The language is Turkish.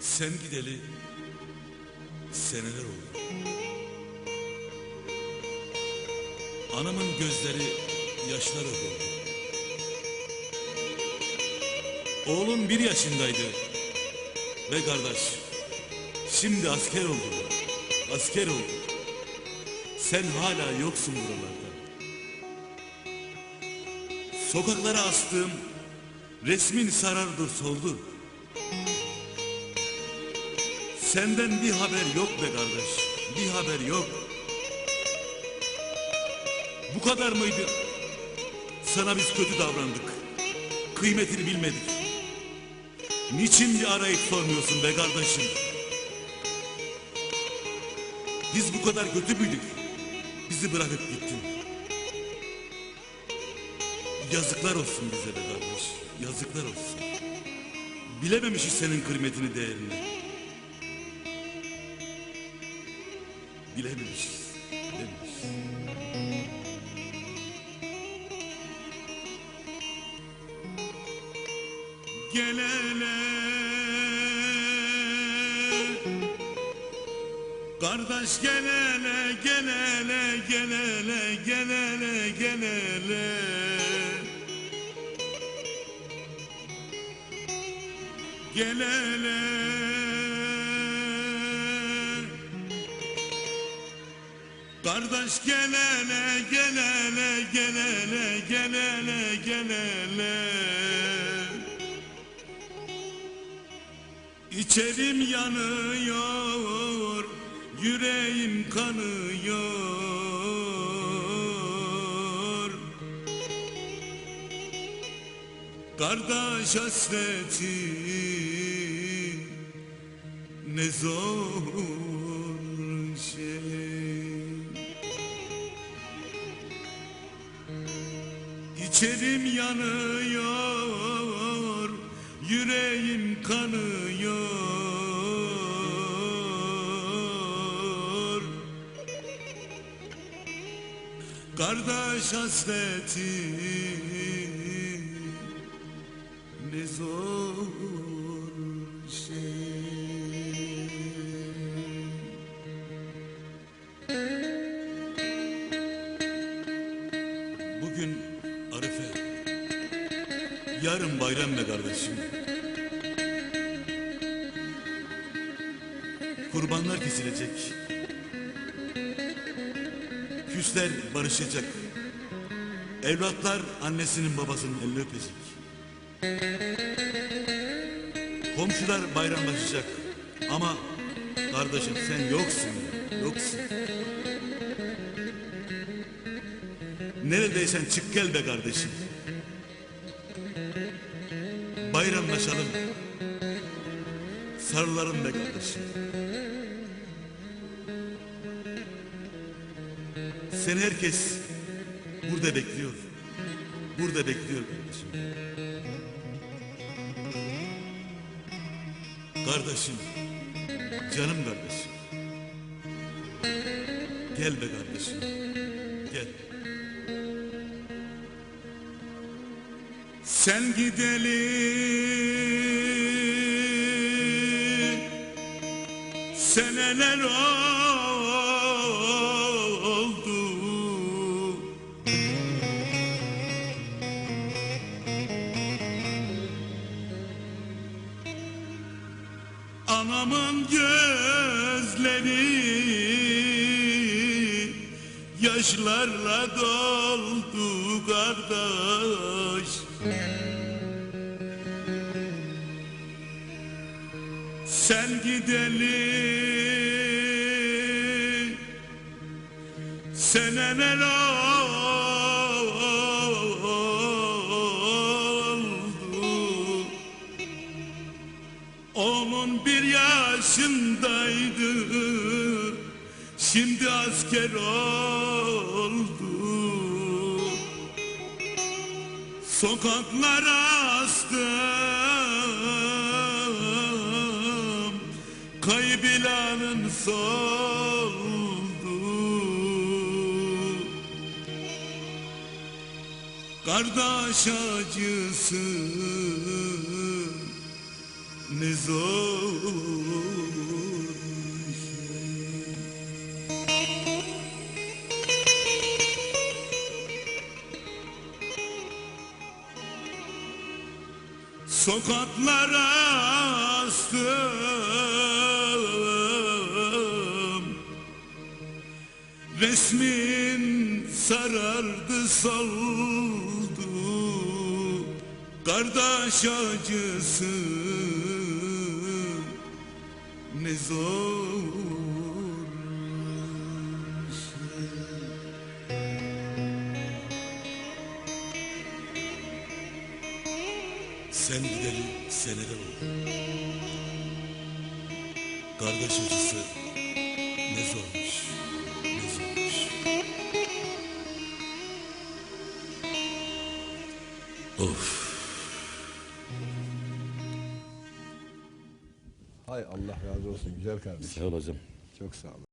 Sen gideli seneler oldu. Anamın gözleri yaşlara doldu. Oğlum bir yaşındaydı. Ve kardeş, şimdi asker oldu. Asker oldu. Sen hala yoksun buralarda. Sokaklara astığım resmin sarardı soldu. Senden bir haber yok be kardeş. Bir haber yok. Bu kadar mıydı? Sana biz kötü davrandık. Kıymetini bilmedik. Niçin bir arayıp sormuyorsun be kardeşim? Biz bu kadar kötü müydük? Bizi bırakıp gittin. Yazıklar olsun bize be kardeş. Yazıklar olsun. Bilememişiz senin kıymetini, değerini. Bilememişiz. Bilememişiz. Gel hele Kardeş gel hele gel hele gel hele gel hele gel hele Gel hele Kardeş gel hele gel hele gel İçerim yanıyor yüreğim kanıyor. Kardeş hasreti ne zor şey. İçerim yanıyor, yüreğim kanıyor. Kardeş hasreti ne zor şey. Yarın bayram be kardeşim. Kurbanlar kesilecek. Küsler barışacak. Evlatlar annesinin babasının elini öpecek. Komşular bayramlaşacak. Ama kardeşim sen yoksun, yoksun. Neredeysen çık gel be kardeşim. Bayramlaşalım. Sarılalım be kardeşim. Seni herkes burada bekliyor. Burada bekliyor kardeşim. Kardeşim, canım kardeşim. Gel be kardeşim. Sen gideli seneler oldu. Anamın gözleri yaşlarla doldu kardeş Sen gideli seneler oldu Onun bir yaşındaydı Şimdi asker oldu Sokaklara astım. Kayıp ilanın soldu. Kardeş acısı ne zor Sokaklara astım. Resmin sarardı soldu. Kardeş acısı. Ne zor Sen gideli seneler oldu Kardeş acısı ne zormuş Ne zormuş Of Hay Allah razı olsun güzel kardeşim. Sağ ol hocam Çok sağ ol.